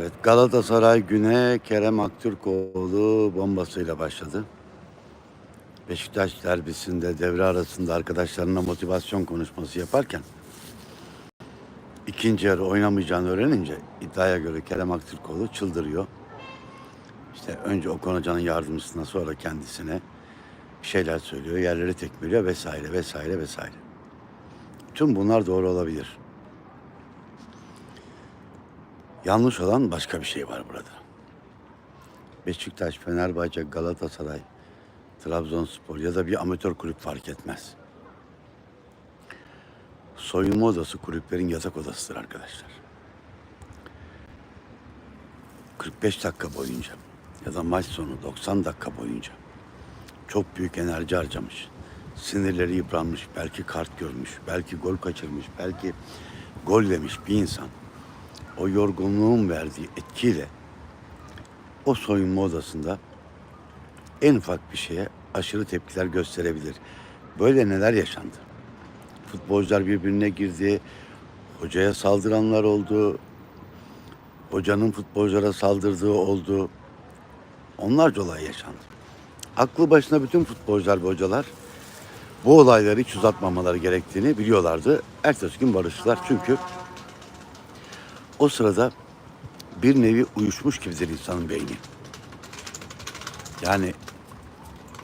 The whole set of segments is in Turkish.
Evet Galatasaray güne Kerem Aktürkoğlu bombasıyla başladı. Beşiktaş derbisinde devre arasında arkadaşlarına motivasyon konuşması yaparken ikinci yarı oynamayacağını öğrenince iddiaya göre Kerem Aktürkoğlu çıldırıyor. İşte önce Okan Hoca'nın yardımcısına sonra kendisine bir şeyler söylüyor, yerleri tekmeliyor vesaire vesaire vesaire. Tüm bunlar doğru olabilir. Yanlış olan başka bir şey var burada. Beşiktaş, Fenerbahçe, Galatasaray, Trabzonspor ya da bir amatör kulüp fark etmez. Soyunma odası kulüplerin yatak odasıdır arkadaşlar. 45 dakika boyunca ya da maç sonu 90 dakika boyunca çok büyük enerji harcamış. Sinirleri yıpranmış, belki kart görmüş, belki gol kaçırmış, belki gol yemiş bir insan o yorgunluğun verdiği etkiyle o soyunma odasında en ufak bir şeye aşırı tepkiler gösterebilir. Böyle neler yaşandı? Futbolcular birbirine girdi, hocaya saldıranlar oldu, hocanın futbolculara saldırdığı oldu. Onlarca olay yaşandı. Aklı başına bütün futbolcular ve hocalar bu olayları hiç uzatmamaları gerektiğini biliyorlardı. Ertesi gün barıştılar çünkü o sırada bir nevi uyuşmuş gibidir insanın beyni. Yani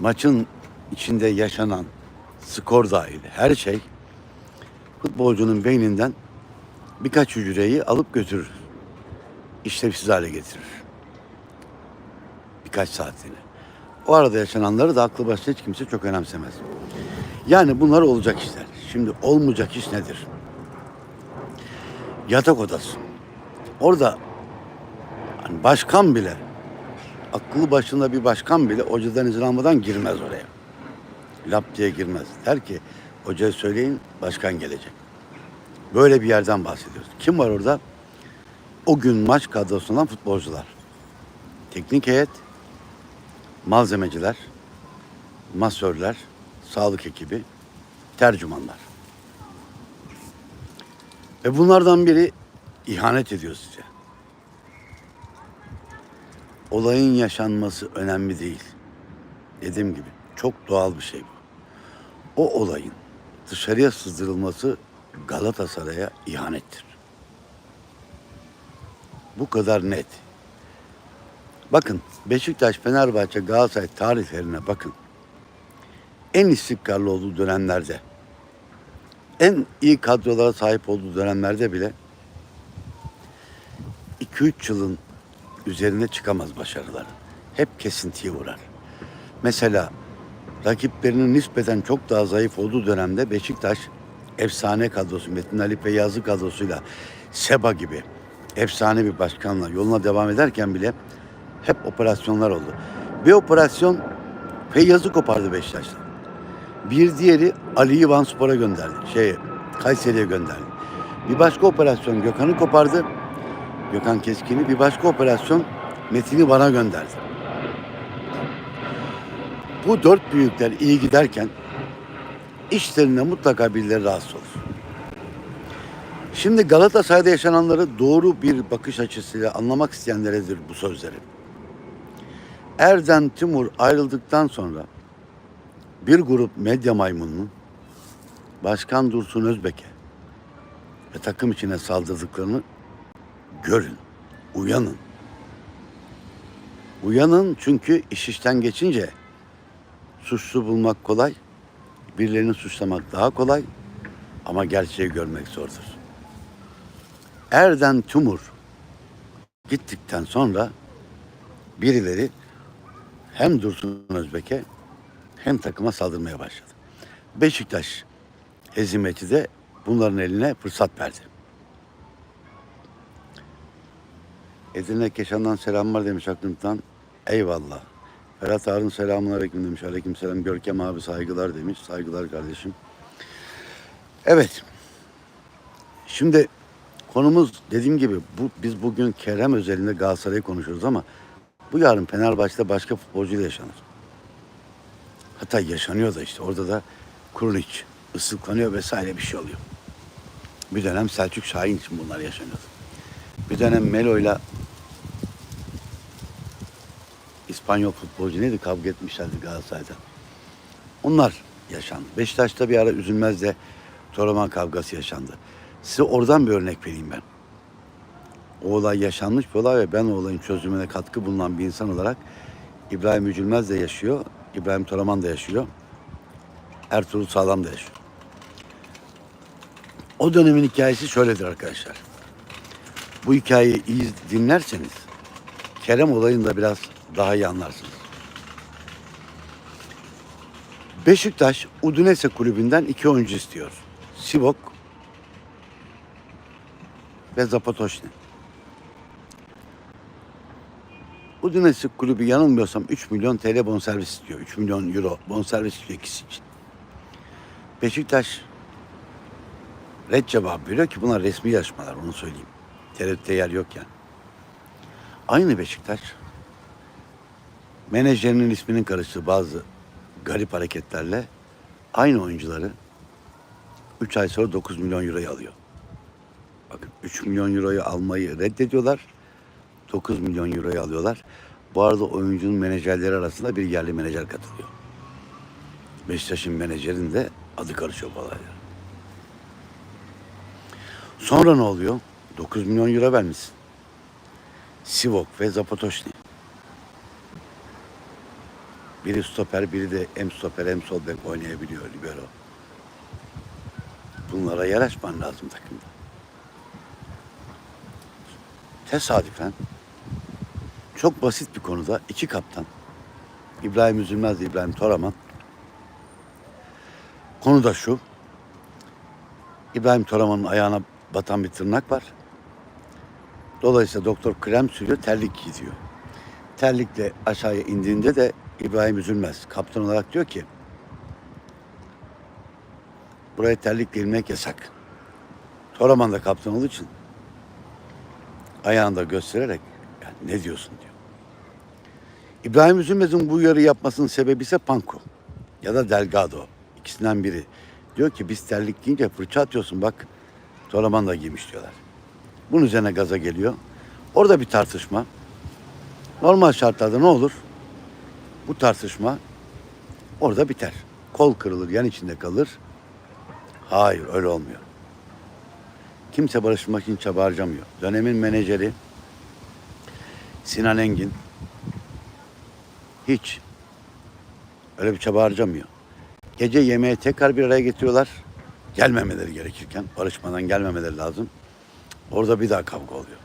maçın içinde yaşanan skor dahil her şey futbolcunun beyninden birkaç hücreyi alıp götürür. İşlevsiz hale getirir. Birkaç saatliğine. O arada yaşananları da aklı başında hiç kimse çok önemsemez. Yani bunlar olacak işler. Şimdi olmayacak iş nedir? Yatak odası. Orada hani başkan bile akıllı başında bir başkan bile hocadan izin almadan girmez oraya. Lap diye girmez. Der ki hocaya söyleyin başkan gelecek. Böyle bir yerden bahsediyoruz. Kim var orada? O gün maç kadrosundan futbolcular. Teknik heyet, malzemeciler, masörler, sağlık ekibi, tercümanlar. Ve bunlardan biri ihanet ediyor size. Olayın yaşanması önemli değil. Dediğim gibi çok doğal bir şey bu. O olayın dışarıya sızdırılması Galatasaray'a ihanettir. Bu kadar net. Bakın Beşiktaş, Fenerbahçe, Galatasaray tarihlerine bakın. En istikrarlı olduğu dönemlerde, en iyi kadrolara sahip olduğu dönemlerde bile 2-3 yılın üzerine çıkamaz başarıları. Hep kesintiye uğrar. Mesela rakiplerinin nispeten çok daha zayıf olduğu dönemde Beşiktaş efsane kadrosu Metin Ali Feyyazlı kadrosuyla Seba gibi efsane bir başkanla yoluna devam ederken bile hep operasyonlar oldu. Bir operasyon Feyyaz'ı kopardı Beşiktaş'tan. Bir diğeri Ali'yi Vanspor'a gönderdi. Şey, Kayseri'ye gönderdi. Bir başka operasyon Gökhan'ı kopardı. Gökhan Keskin'i bir başka operasyon Metin'i bana gönderdi. Bu dört büyükler iyi giderken işlerinde mutlaka birileri rahatsız olur. Şimdi Galatasaray'da yaşananları doğru bir bakış açısıyla anlamak isteyenleredir bu sözleri. Erden Timur ayrıldıktan sonra bir grup medya maymununun Başkan Dursun Özbek'e ve takım içine saldırdıklarını görün, uyanın. Uyanın çünkü iş işten geçince suçlu bulmak kolay, birilerini suçlamak daha kolay ama gerçeği görmek zordur. Erden Timur gittikten sonra birileri hem Dursun Özbek'e hem takıma saldırmaya başladı. Beşiktaş hezimeti de bunların eline fırsat verdi. Edirne Keşan'dan selamlar demiş aklımdan. Eyvallah. Ferhat Harun selamun aleyküm demiş. Aleyküm selam. Görkem abi saygılar demiş. Saygılar kardeşim. Evet. Şimdi konumuz dediğim gibi bu, biz bugün Kerem özelinde Galatasaray'ı konuşuyoruz ama bu yarın Fenerbahçe'de başka futbolcuyla yaşanır. Hatta yaşanıyor da işte orada da Kurniç ıslıklanıyor vesaire bir şey oluyor. Bir dönem Selçuk Şahin için bunlar yaşanıyordu. Bir dönem Melo'yla İspanyol futbolcu neydi kavga etmişlerdi Galatasaray'da. Onlar yaşandı. Beşiktaş'ta bir ara Üzülmez'de Toraman kavgası yaşandı. Size oradan bir örnek vereyim ben. O olay yaşanmış bir olay ve ben o olayın çözümüne katkı bulunan bir insan olarak İbrahim Üzülmez de yaşıyor, İbrahim Toraman da yaşıyor, Ertuğrul Sağlam da yaşıyor. O dönemin hikayesi şöyledir arkadaşlar. Bu hikayeyi iyi dinlerseniz Kerem olayını da biraz daha iyi anlarsınız. Beşiktaş Udinese kulübünden iki oyuncu istiyor. Sivok ve Zapatoşni. Udinese kulübü yanılmıyorsam 3 milyon TL bonservis istiyor. 3 milyon euro bonservis istiyor ikisi için. Beşiktaş red cevap veriyor ki bunlar resmi yarışmalar onu söyleyeyim. TRT'de yer yok yani. Aynı Beşiktaş menajerinin isminin karıştığı bazı garip hareketlerle aynı oyuncuları 3 ay sonra 9 milyon euroya alıyor. Bakın 3 milyon euroyu almayı reddediyorlar. 9 milyon euroyu alıyorlar. Bu arada oyuncunun menajerleri arasında bir yerli menajer katılıyor. Beşiktaş'ın menajerin de adı karışıyor bu olaylara. Sonra ne oluyor? 9 milyon euro vermişsin. Sivok ve Zapatoşni. Biri stoper, biri de hem stoper hem sol bek oynayabiliyor libero. Bunlara yer açman lazım takımda. Tesadüfen çok basit bir konuda iki kaptan İbrahim Üzülmez İbrahim Toraman konu da şu İbrahim Toraman'ın ayağına batan bir tırnak var. Dolayısıyla doktor krem sürüyor, terlik giyiyor. Terlikle aşağıya indiğinde de İbrahim Üzülmez kaptan olarak diyor ki buraya terlikle inmek yasak. Toraman da kaptan olduğu için ayağını da göstererek yani ne diyorsun diyor. İbrahim Üzülmez'in bu uyarı yapmasının sebebi ise Panko ya da Delgado. ikisinden biri. Diyor ki biz terlik giyince fırça atıyorsun bak Toraman da giymiş diyorlar. Bunun üzerine gaza geliyor. Orada bir tartışma. Normal şartlarda ne olur? Bu tartışma orada biter. Kol kırılır, yan içinde kalır. Hayır, öyle olmuyor. Kimse barışmak için çaba harcamıyor. Dönemin menajeri Sinan Engin hiç öyle bir çaba harcamıyor. Gece yemeğe tekrar bir araya getiriyorlar. Gelmemeleri gerekirken, barışmadan gelmemeleri lazım. Orada bir daha kavga oluyor.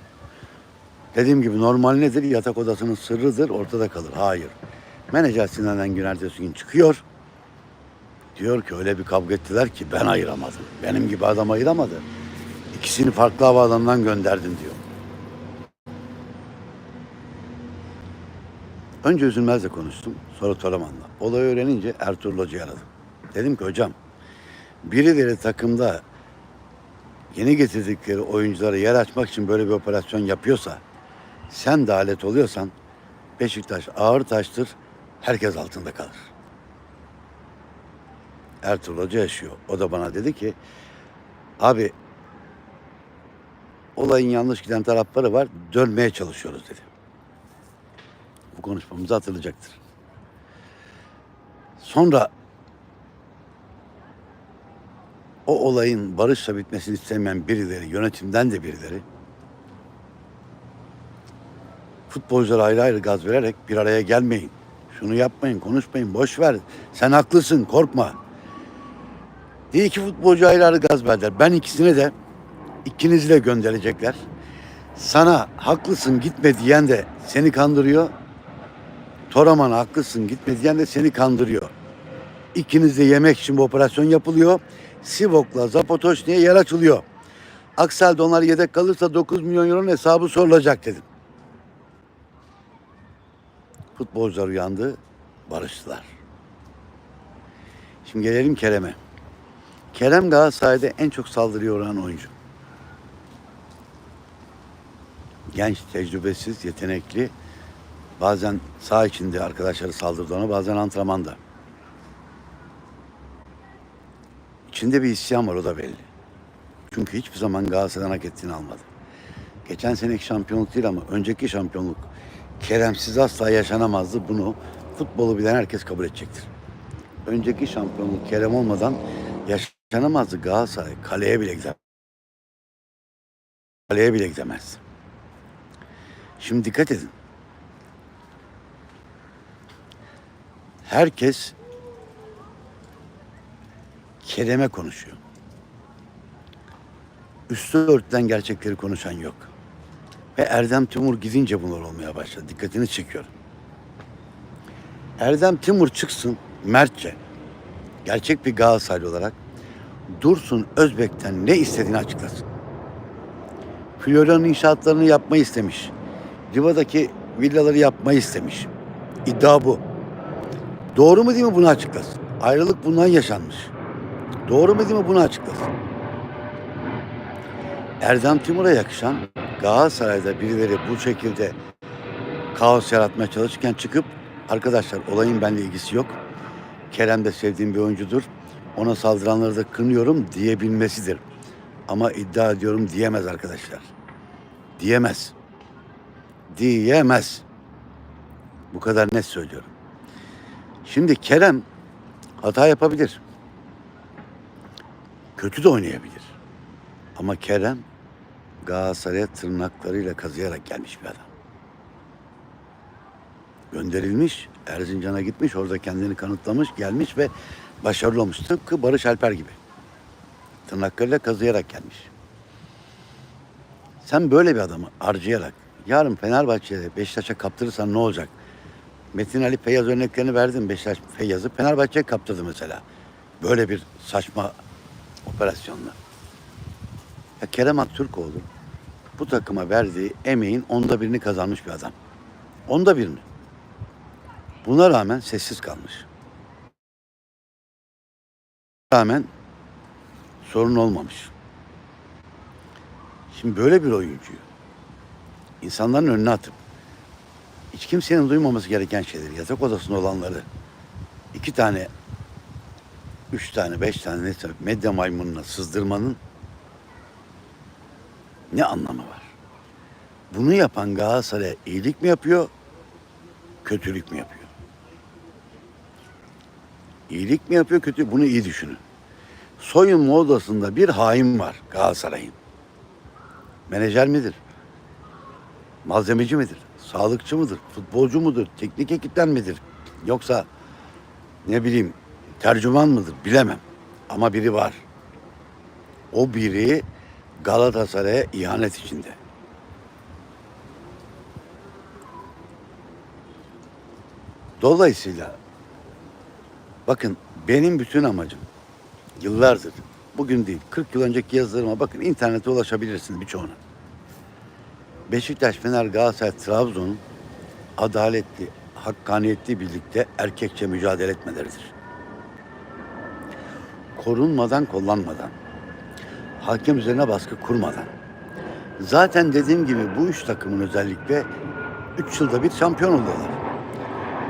Dediğim gibi normal nedir? Yatak odasının sırrıdır, ortada kalır. Hayır. Menajer Sinan Engin ertesi gün çıkıyor. Diyor ki öyle bir kavga ettiler ki ben ayıramadım. Benim gibi adam ayıramadı. İkisini farklı havaalanından gönderdim diyor. Önce Üzülmez'le konuştum. Sonra Toraman'la. Olayı öğrenince Ertuğrul Hoca'yı aradım. Dedim ki hocam birileri takımda yeni getirdikleri oyunculara yer açmak için böyle bir operasyon yapıyorsa sen de alet oluyorsan Beşiktaş ağır taştır herkes altında kalır. Ertuğrul Hoca yaşıyor. O da bana dedi ki abi olayın yanlış giden tarafları var dönmeye çalışıyoruz dedi. Bu konuşmamızı hatırlayacaktır. Sonra o olayın barışla bitmesini istemeyen birileri, yönetimden de birileri futbolculara ayrı ayrı gaz vererek bir araya gelmeyin. Şunu yapmayın, konuşmayın, boş ver. Sen haklısın, korkma. Diye iki futbolcu ayrı gaz verdiler. Ben ikisini de ikinizi de gönderecekler. Sana haklısın gitme diyen de seni kandırıyor. Toraman haklısın gitme diyen de seni kandırıyor. İkiniz de yemek için bu operasyon yapılıyor. Sivok'la Zapotoşni'ye yer açılıyor. Aksi halde onlar yedek kalırsa 9 milyon euronun hesabı sorulacak dedim. Futbolcular uyandı, barıştılar. Şimdi gelelim Kerem'e. Kerem Galatasaray'da en çok saldırıya uğrayan oyuncu. Genç, tecrübesiz, yetenekli. Bazen sağ içinde arkadaşları saldırdı ona, bazen antrenmanda. İçinde bir isyan var o da belli. Çünkü hiçbir zaman Galatasaray'dan hak ettiğini almadı. Geçen seneki şampiyonluk değil ama önceki şampiyonluk Keremsiz asla yaşanamazdı. Bunu futbolu bilen herkes kabul edecektir. Önceki şampiyonluk Kerem olmadan yaşanamazdı Galatasaray. Kaleye bile gidemez. Kaleye bile gidemez. Şimdi dikkat edin. Herkes Kerem'e konuşuyor. Üstü örtülen gerçekleri konuşan yok. Ve Erdem Timur gidince bunlar olmaya başladı. Dikkatini çekiyorum. Erdem Timur çıksın mertçe. Gerçek bir Galatasaraylı olarak Dursun Özbek'ten ne istediğini açıklasın. Florya'nın inşaatlarını yapmayı istemiş. Riva'daki villaları yapmayı istemiş. İddia bu. Doğru mu değil mi bunu açıklasın. Ayrılık bundan yaşanmış. Doğru mu değil mi bunu açıklasın. Erdem Timur'a yakışan Galatasaray'da birileri bu şekilde kaos yaratmaya çalışırken çıkıp arkadaşlar olayın benimle ilgisi yok. Kerem de sevdiğim bir oyuncudur. Ona saldıranları da kınıyorum diyebilmesidir. Ama iddia ediyorum diyemez arkadaşlar. Diyemez. Diyemez. Bu kadar net söylüyorum. Şimdi Kerem hata yapabilir. Kötü de oynayabilir. Ama Kerem Galatasaray'a tırnaklarıyla kazıyarak gelmiş bir adam. Gönderilmiş, Erzincan'a gitmiş, orada kendini kanıtlamış, gelmiş ve başarılı olmuş. Tıpkı Barış Alper gibi. Tırnaklarıyla kazıyarak gelmiş. Sen böyle bir adamı harcayarak yarın Fenerbahçe'de Beşiktaş'a kaptırırsan ne olacak? Metin Ali Feyyaz örneklerini verdim. Beşiktaş Feyyaz'ı Fenerbahçe'ye kaptırdı mesela. Böyle bir saçma operasyonla. Ya Kerem Aktürkoğlu bu takıma verdiği emeğin onda birini kazanmış bir adam. Onda birini. Buna rağmen sessiz kalmış. Rağmen sorun olmamış. Şimdi böyle bir oyuncuyu insanların önüne atıp hiç kimsenin duymaması gereken şeyleri, yatak odasında olanları iki tane, üç tane, beş tane neyse medya maymununa sızdırmanın ne anlamı var? Bunu yapan Galatasaray'a iyilik mi yapıyor, kötülük mü yapıyor? İyilik mi yapıyor, kötü? Bunu iyi düşünün. Soyunma odasında bir hain var Galatasaray'ın. Menajer midir? Malzemeci midir? Sağlıkçı mıdır? Futbolcu mudur? Teknik ekipten midir? Yoksa ne bileyim tercüman mıdır? Bilemem. Ama biri var. O biri Galatasaray'a ihanet içinde. Dolayısıyla bakın benim bütün amacım yıllardır bugün değil 40 yıl önceki yazılarıma bakın internete ulaşabilirsiniz birçoğuna. Beşiktaş, Fener, Galatasaray, Trabzon'un adaletli, hakkaniyetli birlikte erkekçe mücadele etmeleridir. Korunmadan, kollanmadan, hakem üzerine baskı kurmadan. Zaten dediğim gibi bu üç takımın özellikle üç yılda bir şampiyon oluyorlar.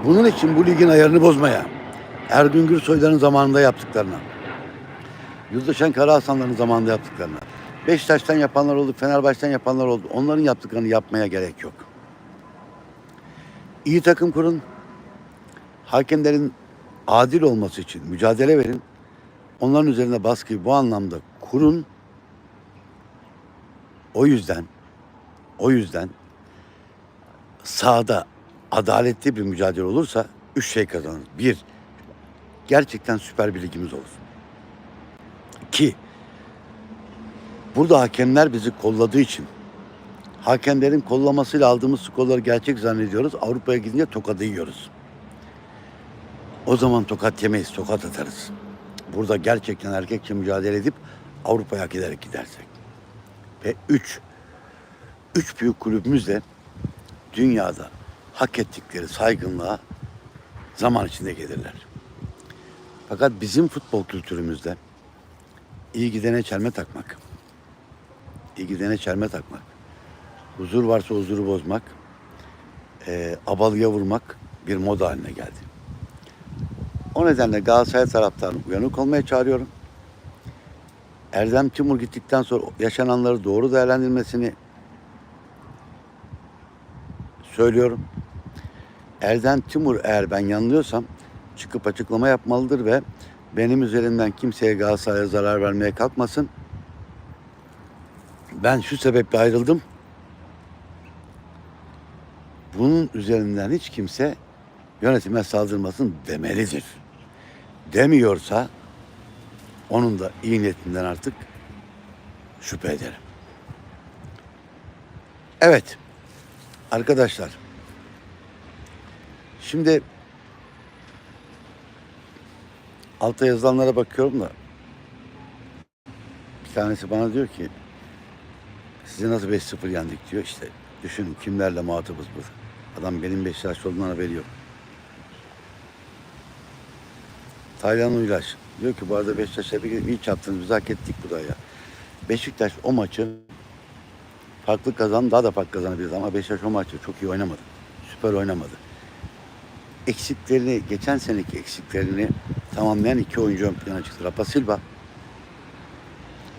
Bunun için bu ligin ayarını bozmaya, Ergün Gürsoy'ların zamanında yaptıklarına, Yurdaşen Karahasanların zamanında yaptıklarına, Beşiktaş'tan yapanlar oldu, Fenerbahçe'den yapanlar oldu. Onların yaptıklarını yapmaya gerek yok. İyi takım kurun. Hakemlerin adil olması için mücadele verin. Onların üzerine baskıyı bu anlamda kurun. O yüzden o yüzden sahada adaletli bir mücadele olursa üç şey kazanırız. Bir, gerçekten süper bir ligimiz olur. İki, Burada hakemler bizi kolladığı için hakemlerin kollamasıyla aldığımız skorları gerçek zannediyoruz. Avrupa'ya gidince tokadı yiyoruz. O zaman tokat yemeyiz, tokat atarız. Burada gerçekten erkekçe mücadele edip Avrupa'ya hak ederek gidersek. Ve üç, üç büyük kulübümüz de dünyada hak ettikleri saygınlığa zaman içinde gelirler. Fakat bizim futbol kültürümüzde iyi gidene çelme takmak, iyi gidene çelme takmak, huzur varsa huzuru bozmak, e, abalıya vurmak bir moda haline geldi. O nedenle Galatasaray taraftarını uyanık olmaya çağırıyorum. Erdem Timur gittikten sonra yaşananları doğru değerlendirmesini söylüyorum. Erden Timur eğer ben yanılıyorsam çıkıp açıklama yapmalıdır ve benim üzerimden kimseye Galatasaray'a zarar vermeye kalkmasın. Ben şu sebeple ayrıldım. Bunun üzerinden hiç kimse yönetime saldırmasın demelidir. Demiyorsa onun da iyi niyetinden artık şüphe ederim. Evet. Arkadaşlar. Şimdi altta yazılanlara bakıyorum da bir tanesi bana diyor ki sizi nasıl 5-0 yendik diyor. İşte düşünün kimlerle muhatabız bu. Adam benim Beşiktaş olduğundan haberi yok. Taylan Uylaş diyor ki bu arada Beşiktaş'a bir iyi çarptınız biz hak ettik bu da ya. Beşiktaş o maçı farklı kazan daha da farklı kazanabiliriz ama Beşiktaş o maçı çok iyi oynamadı. Süper oynamadı. Eksiklerini, geçen seneki eksiklerini tamamlayan iki oyuncu ön plana çıktı. Rafa Silva,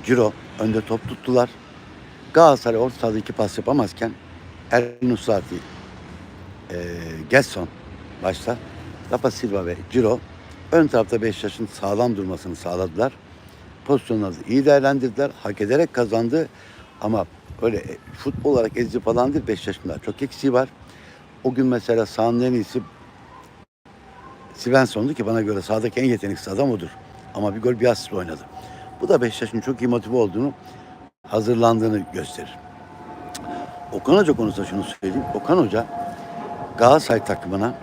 Ciro önde top tuttular. Galatasaray orta sahada iki pas yapamazken El Nusrati, e, Gesson başta Rafa Silva ve Ciro ön tarafta Beşiktaş'ın sağlam durmasını sağladılar. Pozisyonları iyi değerlendirdiler. Hak ederek kazandı. Ama öyle e, futbol olarak ezici falan değil. Beşiktaş'ın daha çok eksiği var. O gün mesela sahanın en iyisi Svensson'du ki bana göre sahadaki en yeteneksiz adam odur. Ama bir gol bir asist oynadı. Bu da Beşiktaş'ın çok iyi motive olduğunu, hazırlandığını gösterir. Okan Hoca konusunda şunu söyleyeyim. Okan Hoca Galatasaray takımına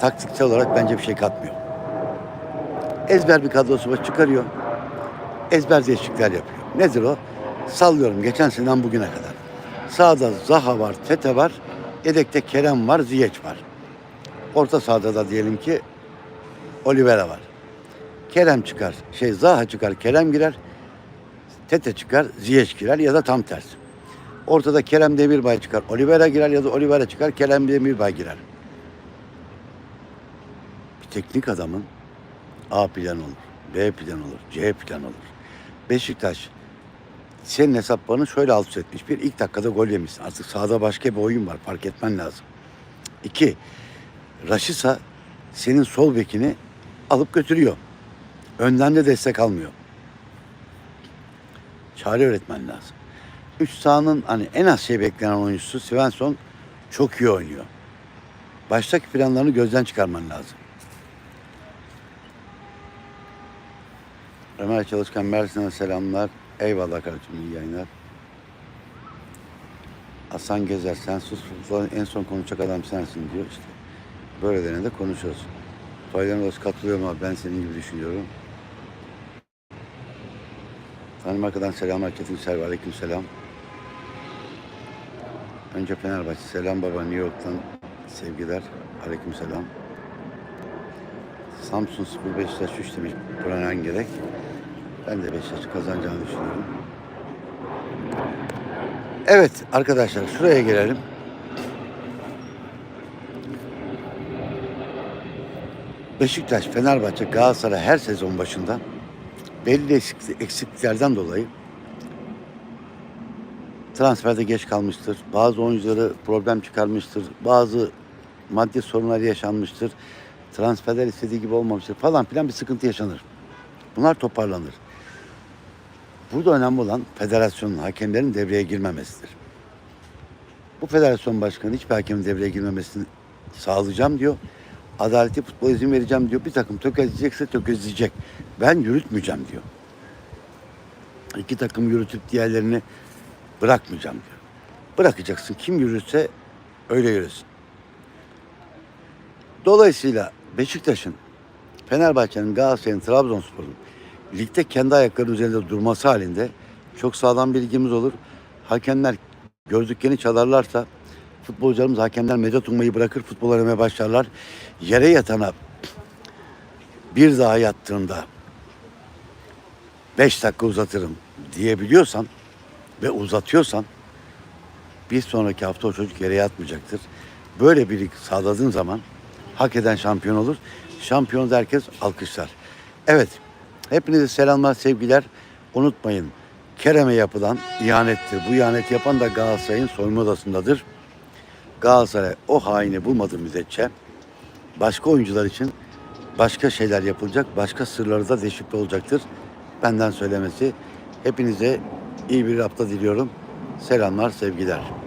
taktiksel olarak bence bir şey katmıyor. Ezber bir kadrosu var çıkarıyor. Ezber değişiklikler yapıyor. Nedir o? Sallıyorum geçen seneden bugüne kadar. Sağda Zaha var, Tete var. Yedekte Kerem var, Ziyeç var. Orta sahada da diyelim ki Oliveira var. Kerem çıkar, şey Zaha çıkar, Kerem girer. Tete çıkar, Ziyeç girer ya da tam tersi. Ortada Kerem Demirbay çıkar, Oliveira girer ya da Oliveira çıkar, Kerem Demirbay girer. Bir teknik adamın A plan olur, B plan olur, C plan olur. Beşiktaş senin hesaplarını şöyle alt üst etmiş. Bir, ilk dakikada gol yemişsin. Artık sahada başka bir oyun var. Fark etmen lazım. İki, Raşisa senin sol bekini alıp götürüyor. Önden de destek almıyor. Çare öğretmen lazım. Üç sahanın hani en az şey beklenen oyuncusu Svensson çok iyi oynuyor. Baştaki planlarını gözden çıkarman lazım. Ömer Çalışkan Mersin'e selamlar. Eyvallah kardeşim iyi yayınlar. Hasan Gezer sen sus en son konuşacak adam sensin diyor işte. Böyle dene de konuşuyoruz. Faydan olsun katılıyorum abi ben senin gibi düşünüyorum. Danimarka'dan selamlar Çetin Servi aleyküm selam. Önce Fenerbahçe selam baba New York'tan sevgiler aleyküm selam. Samsun 0 Beşiktaş 3 demiş Buran gerek. Ben de Beşiktaş kazanacağını düşünüyorum. Evet arkadaşlar şuraya gelelim. Beşiktaş, Fenerbahçe, Galatasaray her sezon başında belli eksiklik- eksikliklerden dolayı transferde geç kalmıştır. Bazı oyuncuları problem çıkarmıştır. Bazı maddi sorunlar yaşanmıştır. Transferler istediği gibi olmamıştır falan filan bir sıkıntı yaşanır. Bunlar toparlanır. Burada önemli olan federasyonun, hakemlerin devreye girmemesidir. Bu federasyon başkanı hiçbir hakemin devreye girmemesini sağlayacağım diyor. Adaleti futbol izin vereceğim diyor. Bir takım tökezleyecekse tökezleyecek. Ben yürütmeyeceğim diyor. İki takım yürütüp diğerlerini bırakmayacağım diyor. Bırakacaksın. Kim yürütse öyle yürüsün. Dolayısıyla Beşiktaş'ın, Fenerbahçe'nin, Galatasaray'ın, Trabzonspor'un ligde kendi ayakları üzerinde durması halinde çok sağlam bir ligimiz olur. Hakemler gördüklerini çalarlarsa futbolcularımız hakemler medet ummayı bırakır, futbol oynamaya başlarlar. Yere yatana bir daha yattığında beş dakika uzatırım diyebiliyorsan ve uzatıyorsan bir sonraki hafta o çocuk yere yatmayacaktır. Böyle bir sağladığın zaman hak eden şampiyon olur. Şampiyon herkes alkışlar. Evet, hepinize selamlar, sevgiler. Unutmayın, Kerem'e yapılan ihanettir. Bu ihaneti yapan da Galatasaray'ın soyunma odasındadır. Galatasaray o haini bulmadığı müddetçe başka oyuncular için başka şeyler yapılacak, başka sırları da deşifre olacaktır. Benden söylemesi. Hepinize iyi bir hafta diliyorum. Selamlar, sevgiler.